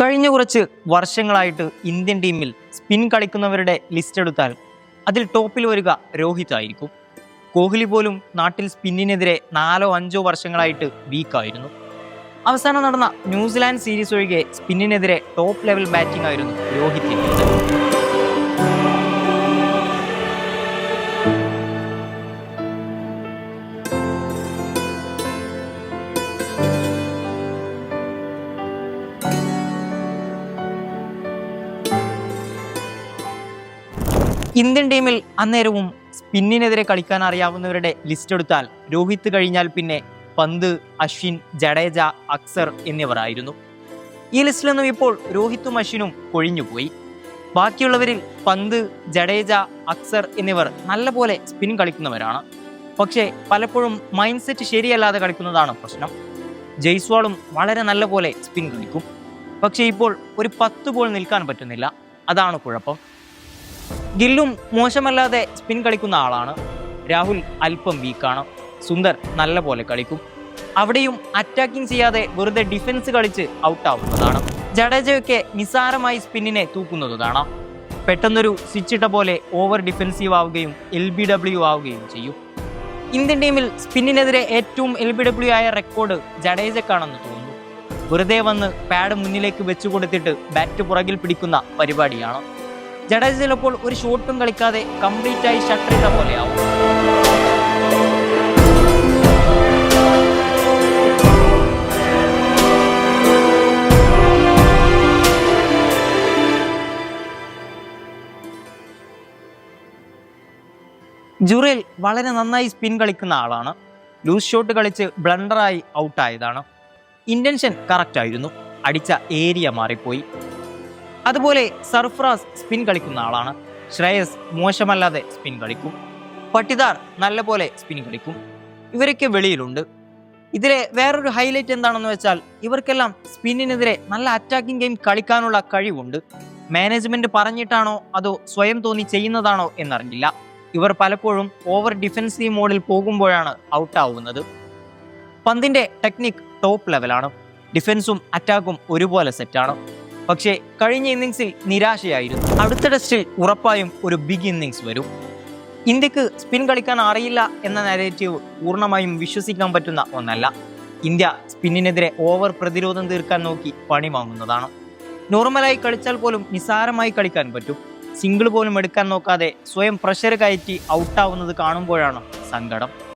കഴിഞ്ഞ കുറച്ച് വർഷങ്ങളായിട്ട് ഇന്ത്യൻ ടീമിൽ സ്പിൻ കളിക്കുന്നവരുടെ ലിസ്റ്റ് എടുത്താൽ അതിൽ ടോപ്പിൽ വരിക രോഹിത് ആയിരിക്കും. കോഹ്ലി പോലും നാട്ടിൽ സ്പിന്നിനെതിരെ നാലോ അഞ്ചോ വർഷങ്ങളായിട്ട് വീക്കായിരുന്നു അവസാനം നടന്ന ന്യൂസിലാൻഡ് സീരീസ് ഒഴികെ സ്പിന്നിനെതിരെ ടോപ്പ് ലെവൽ ബാറ്റിംഗ് ആയിരുന്നു രോഹിത്തിന്റെത് ഇന്ത്യൻ ടീമിൽ അന്നേരവും സ്പിന്നിനെതിരെ കളിക്കാൻ അറിയാവുന്നവരുടെ ലിസ്റ്റ് എടുത്താൽ രോഹിത് കഴിഞ്ഞാൽ പിന്നെ പന്ത് അശ്വിൻ ജഡേജ അക്സർ എന്നിവരായിരുന്നു. ഈ ലിസ്റ്റിൽ നിന്നും ഇപ്പോൾ രോഹിത്തും അശ്വിനും കൊഴിഞ്ഞുപോയി ബാക്കിയുള്ളവരിൽ പന്ത് ജഡേജ അക്സർ എന്നിവർ നല്ലപോലെ സ്പിൻ കളിക്കുന്നവരാണ്. പക്ഷേ പലപ്പോഴും മൈൻഡ് സെറ്റ് ശരിയല്ലാതെ കളിക്കുന്നതാണ് പ്രശ്നം. ജയ്സ്വാളും വളരെ നല്ല പോലെ സ്പിൻ കളിക്കും. പക്ഷേ ഇപ്പോൾ ഒരു പത്ത് ബോൾ നിൽക്കാൻ പറ്റുന്നില്ല. അതാണ് കുഴപ്പം. ഗില്ലും മോശമല്ലാതെ സ്പിൻ കളിക്കുന്ന ആളാണ്. രാഹുൽ അല്പം വീക്കാണ്. സുന്ദർ നല്ല പോലെ കളിക്കും. അവിടെയും അറ്റാക്കിംഗ് ചെയ്യാതെ വെറുതെ ഡിഫൻസ് കളിച്ച് ഔട്ടാവുന്നതാണ് ജഡേജയൊക്കെ നിസാരമായി സ്പിന്നിനെ തൂക്കുന്നത് കാണാം പെട്ടെന്നൊരു സ്വിച്ചിട്ട പോലെ ഓവർ ഡിഫൻസീവ് ആവുകയും എൽ ബി ഡബ്ല്യു ആവുകയും ചെയ്യും. ഇന്ത്യൻ ടീമിൽ സ്പിന്നിനെതിരെ ഏറ്റവും എൽ ബി ഡബ്ല്യു ആയ റെക്കോർഡ് ജഡേജക്കാണെന്ന് തോന്നുന്നു. വെറുതെ വന്ന് പാഡ് മുന്നിലേക്ക് വെച്ചു കൊടുത്തിട്ട് ബാറ്റ് പുറകിൽ പിടിക്കുന്ന പരിപാടിയാണ്. ജഡേജ ചിലപ്പോൾ ഒരു ഷോട്ടും കളിക്കാതെ കംപ്ലീറ്റ് ആയി ഷട്ടർ ഇട്ട പോലെയാവും. ജുറേൽ വളരെ നന്നായി സ്പിൻ കളിക്കുന്ന ആളാണ്. ലൂസ് ഷോട്ട് കളിച്ച് ബ്ലണ്ടറായി ഔട്ടായതാണ് ഇന്റൻഷൻ കറക്റ്റ് ആയിരുന്നു. അടിച്ച ഏരിയ മാറിപ്പോയി. അതുപോലെ സർഫ്രാസ് സ്പിൻ കളിക്കുന്ന ആളാണ്. ശ്രേയസ് മോശമല്ലാതെ സ്പിൻ കളിക്കും. പട്ടിദാർ നല്ലപോലെ സ്പിൻ കളിക്കും. ഇവരൊക്കെ വെളിയിലുണ്ട്. ഇതിലെ വേറൊരു ഹൈലൈറ്റ് എന്താണെന്ന് വെച്ചാൽ ഇവർക്കെല്ലാം സ്പിന്നിനെതിരെ നല്ല അറ്റാക്കിംഗ് ഗെയിം കളിക്കാനുള്ള കഴിവുണ്ട്. മാനേജ്മെന്റ് പറഞ്ഞിട്ടാണോ അതോ സ്വയം തോന്നി ചെയ്യുന്നതാണോ എന്നറിഞ്ഞില്ല. ഇവർ പലപ്പോഴും ഓവർ ഡിഫൻസീവ് മോഡിൽ പോകുമ്പോഴാണ് ഔട്ടാവുന്നത് പന്തിന്റെ ടെക്നിക് ടോപ്പ് ലെവലാണ് ഡിഫൻസും അറ്റാക്കും ഒരുപോലെ സെറ്റാണ് പക്ഷേ കഴിഞ്ഞ ഇന്നിങ്സിൽ നിരാശയായിരുന്നു. അടുത്ത ടെസ്റ്റിൽ ഉറപ്പായും ഒരു ബിഗ് ഇന്നിങ്സ് വരും. ഇന്ത്യയ്ക്ക് സ്പിൻ കളിക്കാൻ അറിയില്ല എന്ന നാരേറ്റീവ് പൂർണമായും വിശ്വസിക്കാൻ പറ്റുന്ന ഒന്നല്ല. ഇന്ത്യ സ്പിന്നിനെതിരെ ഓവർ പ്രതിരോധം തീർക്കാൻ നോക്കി പണി വാങ്ങുന്നതാണ്. നോർമലായി കളിച്ചാൽ പോലും നിസാരമായി കളിക്കാൻ പറ്റും. സിംഗിൾ പോലും എടുക്കാൻ നോക്കാതെ സ്വയം പ്രഷർ കയറ്റി ഔട്ടാവുന്നത് കാണുമ്പോഴാണ് സങ്കടം.